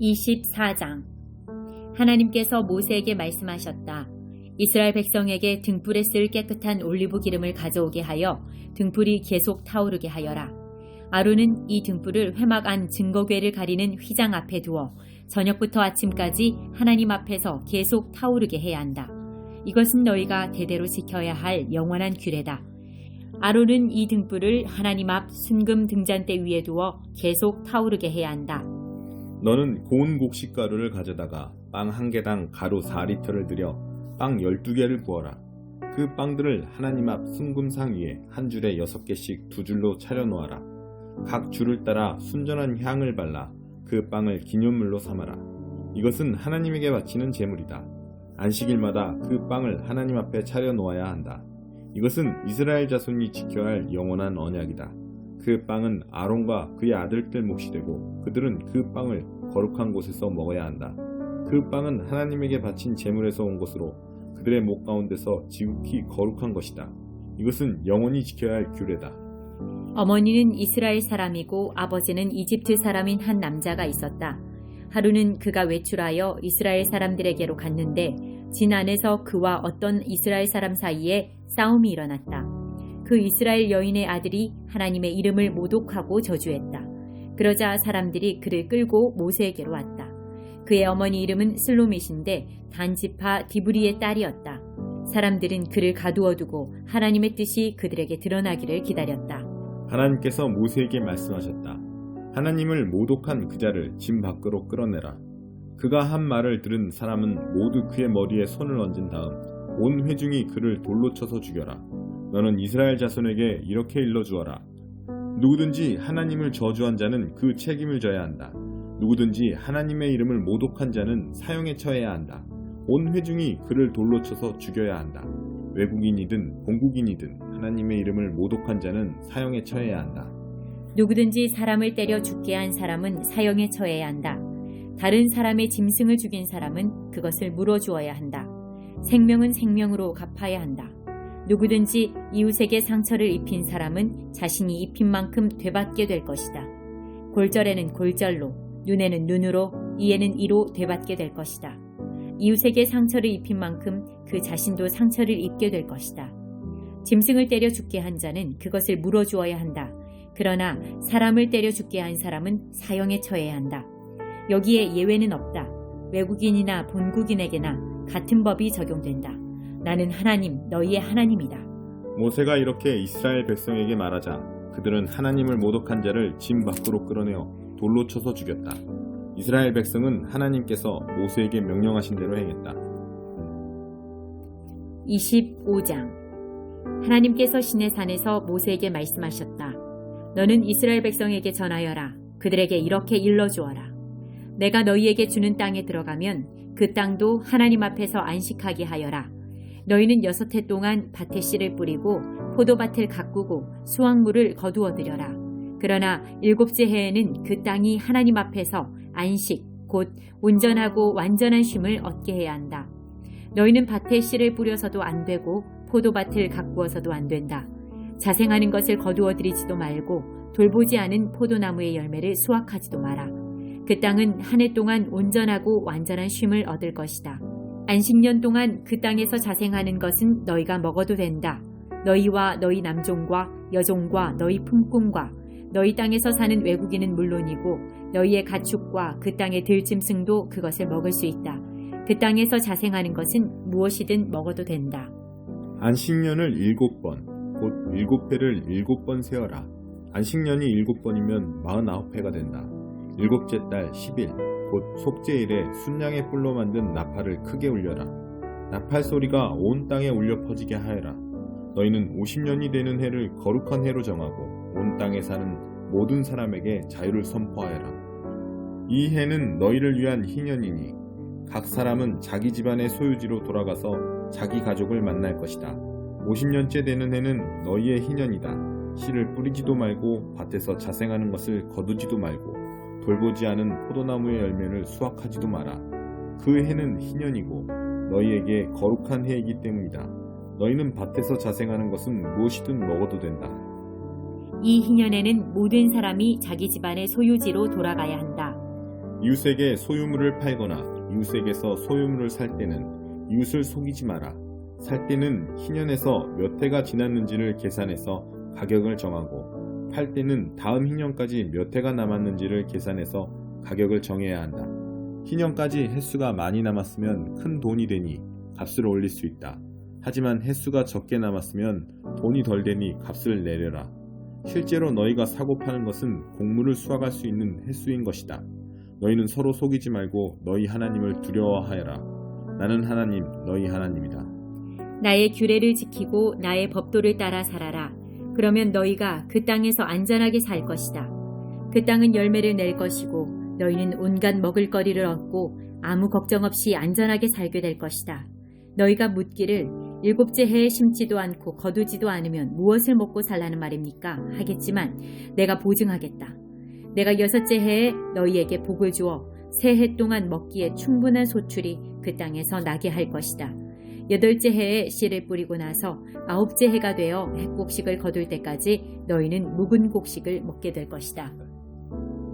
24장 하나님께서 모세에게 말씀하셨다. 이스라엘 백성에게 등불에 쓸 깨끗한 올리브 기름을 가져오게 하여 등불이 계속 타오르게 하여라. 아론은 이 등불을 회막 안 증거궤를 가리는 휘장 앞에 두어 저녁부터 아침까지 하나님 앞에서 계속 타오르게 해야 한다. 이것은 너희가 대대로 지켜야 할 영원한 규례다. 아론은 이 등불을 하나님 앞 순금 등잔대 위에 두어 계속 타오르게 해야 한다. 너는 고운 곡식 가루를 가져다가 빵 한 개당 가루 4리터를 들여 빵 12개를 구워라. 그 빵들을 하나님 앞 순금상 위에 한 줄에 6개씩 두 줄로 차려 놓아라. 각 줄을 따라 순전한 향을 발라 그 빵을 기념물로 삼아라. 이것은 하나님에게 바치는 제물이다. 안식일마다 그 빵을 하나님 앞에 차려 놓아야 한다. 이것은 이스라엘 자손이 지켜야 할 영원한 언약이다. 그 빵은 아론과 그의 아들들 몫이 되고 그들은 그 빵을 거룩한 곳에서 먹어야 한다. 그 빵은 하나님에게 바친 제물에서 온 것으로 그들의 목 가운데서 지극히 거룩한 것이다. 이것은 영원히 지켜야 할 규례다. 어머니는 이스라엘 사람이고 아버지는 이집트 사람인 한 남자가 있었다. 하루는 그가 외출하여 이스라엘 사람들에게로 갔는데 진 안에서 그와 어떤 이스라엘 사람 사이에 싸움이 일어났다. 그 이스라엘 여인의 아들이 하나님의 이름을 모독하고 저주했다. 그러자 사람들이 그를 끌고 모세에게로 왔다. 그의 어머니 이름은 슬로밋인데 단지파 디브리의 딸이었다. 사람들은 그를 가두어 두고 하나님의 뜻이 그들에게 드러나기를 기다렸다. 하나님께서 모세에게 말씀하셨다. 하나님을 모독한 그 자를 짐 밖으로 끌어내라. 그가 한 말을 들은 사람은 모두 그의 머리에 손을 얹은 다음 온 회중이 그를 돌로 쳐서 죽여라. 너는 이스라엘 자손에게 이렇게 일러 주어라. 누구든지 하나님을 저주한 자는 그 책임을 져야 한다. 누구든지 하나님의 이름을 모독한 자는 사형에 처해야 한다. 온 회중이 그를 돌로 쳐서 죽여야 한다. 외국인이든 본국인이든 하나님의 이름을 모독한 자는 사형에 처해야 한다. 누구든지 사람을 때려 죽게 한 사람은 사형에 처해야 한다. 다른 사람의 짐승을 죽인 사람은 그것을 물어 주어야 한다. 생명은 생명으로 갚아야 한다. 누구든지 이웃에게 상처를 입힌 사람은 자신이 입힌 만큼 되받게 될 것이다. 골절에는 골절로, 눈에는 눈으로, 이에는 이로 되받게 될 것이다. 이웃에게 상처를 입힌 만큼 그 자신도 상처를 입게 될 것이다. 짐승을 때려 죽게 한 자는 그것을 물어 주어야 한다. 그러나 사람을 때려 죽게 한 사람은 사형에 처해야 한다. 여기에 예외는 없다. 외국인이나 본국인에게나 같은 법이 적용된다. 나는 하나님, 너희의 하나님이다. 모세가 이렇게 이스라엘 백성에게 말하자 그들은 하나님을 모독한 자를 짐 밖으로 끌어내어 돌로 쳐서 죽였다. 이스라엘 백성은 하나님께서 모세에게 명령하신 대로 행했다. 25장 하나님께서 신의 산에서 모세에게 말씀하셨다. 너는 이스라엘 백성에게 전하여라. 그들에게 이렇게 일러 주어라. 내가 너희에게 주는 땅에 들어가면 그 땅도 하나님 앞에서 안식하게 하여라. 너희는 여섯 해 동안 밭에 씨를 뿌리고 포도밭을 가꾸고 수확물을 거두어 들여라. 그러나 일곱째 해에는 그 땅이 하나님 앞에서 안식, 곧 온전하고 완전한 쉼을 얻게 해야 한다. 너희는 밭에 씨를 뿌려서도 안 되고 포도밭을 가꾸어서도 안 된다. 자생하는 것을 거두어 들이지도 말고 돌보지 않은 포도나무의 열매를 수확하지도 마라. 그 땅은 한 해 동안 온전하고 완전한 쉼을 얻을 것이다. 안식년 동안 그 땅에서 자생하는 것은 너희가 먹어도 된다. 너희와 너희 남종과 여종과 너희 품꾼과 너희 땅에서 사는 외국인은 물론이고 너희의 가축과 그 땅의 들짐승도 그것을 먹을 수 있다. 그 땅에서 자생하는 것은 무엇이든 먹어도 된다. 안식년을 일곱 번, 곧 일곱 회를 일곱 번 세어라. 안식년이 일곱 번이면 마흔아홉 회가 된다. 일곱째 달 10일, 곧 속죄일에 순양의 뿔로 만든 나팔을 크게 울려라. 나팔 소리가 온 땅에 울려 퍼지게 하여라. 너희는 50년이 되는 해를 거룩한 해로 정하고 온 땅에 사는 모든 사람에게 자유를 선포하여라. 이 해는 너희를 위한 희년이니 각 사람은 자기 집안의 소유지로 돌아가서 자기 가족을 만날 것이다. 50년째 되는 해는 너희의 희년이다. 씨를 뿌리지도 말고 밭에서 자생하는 것을 거두지도 말고 돌보지 않은 포도나무의 열매를 수확하지도 마라. 그 해는 희년이고 너희에게 거룩한 해이기 때문이다. 너희는 밭에서 자생하는 것은 무엇이든 먹어도 된다. 이 희년에는 모든 사람이 자기 집안의 소유지로 돌아가야 한다. 이웃에게 소유물을 팔거나 이웃에게서 소유물을 살 때는 이웃을 속이지 마라. 살 때는 희년에서 몇 해가 지났는지를 계산해서 가격을 정하고 팔 때는 다음 희년까지 몇 해가 남았는지를 계산해서 가격을 정해야 한다. 희년까지 횟수가 많이 남았으면 큰 돈이 되니 값을 올릴 수 있다. 하지만 횟수가 적게 남았으면 돈이 덜 되니 값을 내려라. 실제로 너희가 사고 파는 것은 곡물을 수확할 수 있는 횟수인 것이다. 너희는 서로 속이지 말고 너희 하나님을 두려워하여라. 나는 하나님, 너희 하나님이다. 나의 규례를 지키고 나의 법도를 따라 살아라. 그러면 너희가 그 땅에서 안전하게 살 것이다. 그 땅은 열매를 낼 것이고 너희는 온갖 먹을거리를 얻고 아무 걱정 없이 안전하게 살게 될 것이다. 너희가 묻기를 일곱째 해에 심지도 않고 거두지도 않으면 무엇을 먹고 살라는 말입니까? 하겠지만 내가 보증하겠다. 내가 여섯째 해에 너희에게 복을 주어 세 해 동안 먹기에 충분한 소출이 그 땅에서 나게 할 것이다. 여덟째 해에 씨를 뿌리고 나서 아홉째 해가 되어 핵곡식을 거둘 때까지 너희는 묵은 곡식을 먹게 될 것이다.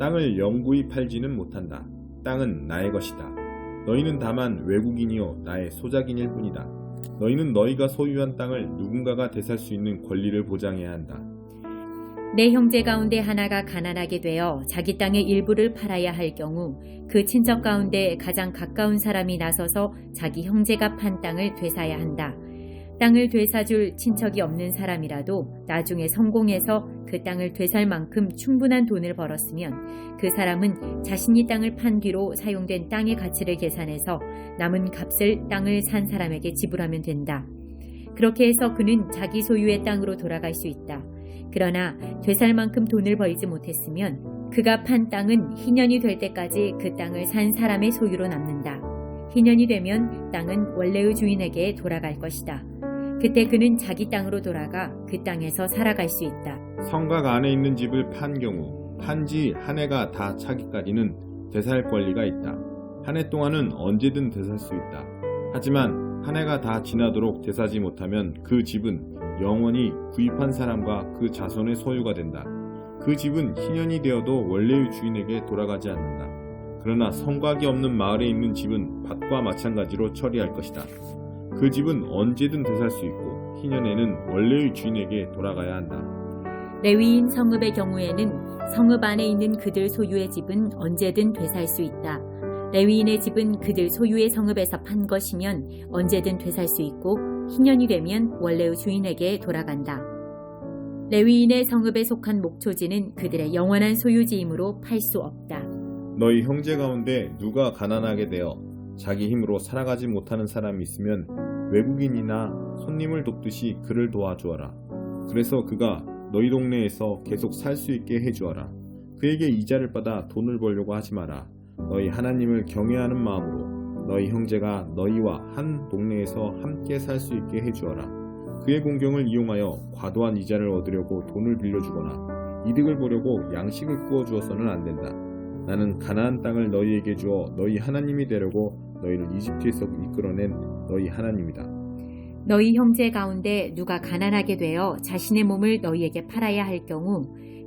땅을 영구히 팔지는 못한다. 땅은 나의 것이다. 너희는 다만 외국인이요 나의 소작인일 뿐이다. 너희는 너희가 소유한 땅을 누군가가 되살 수 있는 권리를 보장해야 한다. 내 형제 가운데 하나가 가난하게 되어 자기 땅의 일부를 팔아야 할 경우 그 친척 가운데 가장 가까운 사람이 나서서 자기 형제가 판 땅을 되사야 한다. 땅을 되사줄 친척이 없는 사람이라도 나중에 성공해서 그 땅을 되살 만큼 충분한 돈을 벌었으면 그 사람은 자신이 땅을 판 뒤로 사용된 땅의 가치를 계산해서 남은 값을 땅을 산 사람에게 지불하면 된다. 그렇게 해서 그는 자기 소유의 땅으로 돌아갈 수 있다. 그러나 되살 만큼 돈을 벌지 못했으면 그가 판 땅은 희년이 될 때까지 그 땅을 산 사람의 소유로 남는다. 희년이 되면 땅은 원래의 주인에게 돌아갈 것이다. 그때 그는 자기 땅으로 돌아가 그 땅에서 살아갈 수 있다. 성곽 안에 있는 집을 판 경우 판지 한 해가 다 차기까지는 되살 권리가 있다. 한 해 동안은 언제든 되살 수 있다. 하지만 한 해가 다 지나도록 되사지 못하면 그 집은 영원히 구입한 사람과 그 자손의 소유가 된다. 그 집은 희년이 되어도 원래의 주인에게 돌아가지 않는다. 그러나 성곽이 없는 마을에 있는 집은 밭과 마찬가지로 처리할 것이다. 그 집은 언제든 되살 수 있고 희년에는 원래의 주인에게 돌아가야 한다. 레위인 성읍의 경우에는 성읍 안에 있는 그들 소유의 집은 언제든 되살 수 있다. 레위인의 집은 그들 소유의 성읍에서 판 것이면 언제든 되살 수 있고 희년이 되면 원래의 주인에게 돌아간다. 레위인의 성읍에 속한 목초지는 그들의 영원한 소유지이므로 팔 수 없다. 너희 형제 가운데 누가 가난하게 되어 자기 힘으로 살아가지 못하는 사람이 있으면 외국인이나 손님을 돕듯이 그를 도와주어라. 그래서 그가 너희 동네에서 계속 살 수 있게 해주어라. 그에게 이자를 받아 돈을 벌려고 하지 마라. 너희 하나님을 경외하는 마음으로 너희 형제가 너희와 한 동네에서 함께 살 수 있게 해주어라. 그의 공경을 이용하여 과도한 이자를 얻으려고 돈을 빌려주거나 이득을 보려고 양식을 구워 주어서는 안 된다. 나는 가나안 땅을 너희에게 주어 너희 하나님이 되려고 너희를 이집트에서 이끌어낸 너희 하나님이다. 너희 형제 가운데 누가 가난하게 되어 자신의 몸을 너희에게 팔아야 할 경우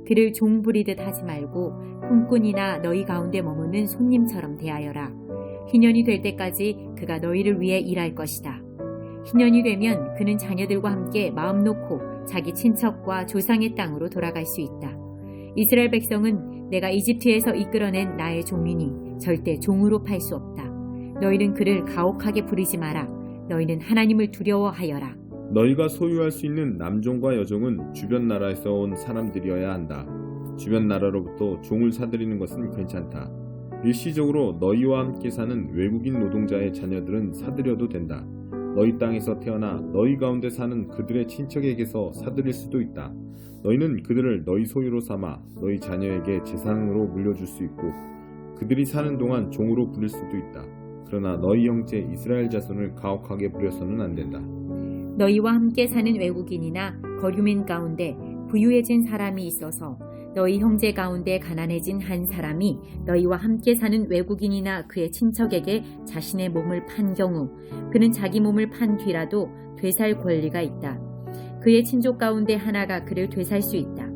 그를 종 부리듯 하지 말고 품꾼이나 너희 가운데 머무는 손님처럼 대하여라. 희년이 될 때까지 그가 너희를 위해 일할 것이다. 희년이 되면 그는 자녀들과 함께 마음 놓고 자기 친척과 조상의 땅으로 돌아갈 수 있다. 이스라엘 백성은 내가 이집트에서 이끌어낸 나의 종이니 절대 종으로 팔 수 없다. 너희는 그를 가혹하게 부리지 마라. 너희는 하나님을 두려워하여라. 너희가 소유할 수 있는 남종과 여종은 주변 나라에서 온 사람들이어야 한다. 주변 나라로부터 종을 사들이는 것은 괜찮다. 일시적으로 너희와 함께 사는 외국인 노동자의 자녀들은 사들여도 된다. 너희 땅에서 태어나 너희 가운데 사는 그들의 친척에게서 사들일 수도 있다. 너희는 그들을 너희 소유로 삼아 너희 자녀에게 재산으로 물려줄 수 있고 그들이 사는 동안 종으로 부릴 수도 있다. 그러나 너희 형제 이스라엘 자손을 가혹하게 부려서는 안 된다. 너희와 함께 사는 외국인이나 거류민 가운데 부유해진 사람이 있어서 너희 형제 가운데 가난해진 한 사람이 너희와 함께 사는 외국인이나 그의 친척에게 자신의 몸을 판 경우 그는 자기 몸을 판 뒤라도 되살 권리가 있다. 그의 친족 가운데 하나가 그를 되살 수 있다.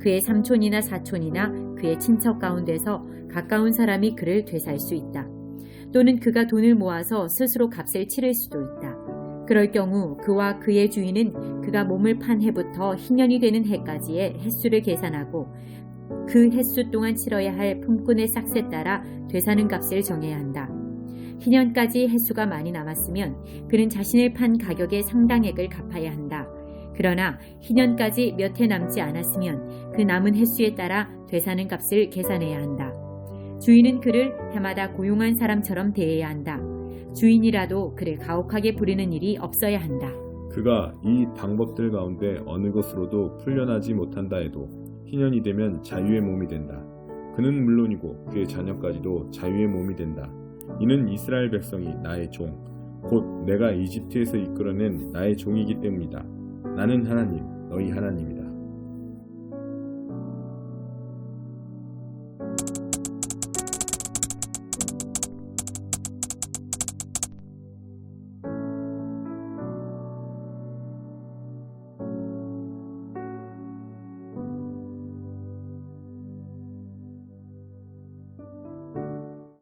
그의 삼촌이나 사촌이나 그의 친척 가운데서 가까운 사람이 그를 되살 수 있다. 또는 그가 돈을 모아서 스스로 값을 치를 수도 있다. 그럴 경우 그와 그의 주인은 그가 몸을 판 해부터 희년이 되는 해까지의 횟수를 계산하고 그 횟수 동안 치러야 할 품꾼의 싹세 따라 되사는 값을 정해야 한다. 희년까지 횟수가 많이 남았으면 그는 자신을 판 가격의 상당액을 갚아야 한다. 그러나 희년까지 몇 해 남지 않았으면 그 남은 횟수에 따라 되사는 값을 계산해야 한다. 주인은 그를 해마다 고용한 사람처럼 대해야 한다. 주인이라도 그를 가혹하게 부리는 일이 없어야 한다. 그가 이 방법들 가운데 어느 것으로도 풀려나지 못한다 해도 희년이 되면 자유의 몸이 된다. 그는 물론이고 그의 자녀까지도 자유의 몸이 된다. 이는 이스라엘 백성이 나의 종, 곧 내가 이집트에서 이끌어낸 나의 종이기 때문이다. 나는 하나님, 너희 하나님이다.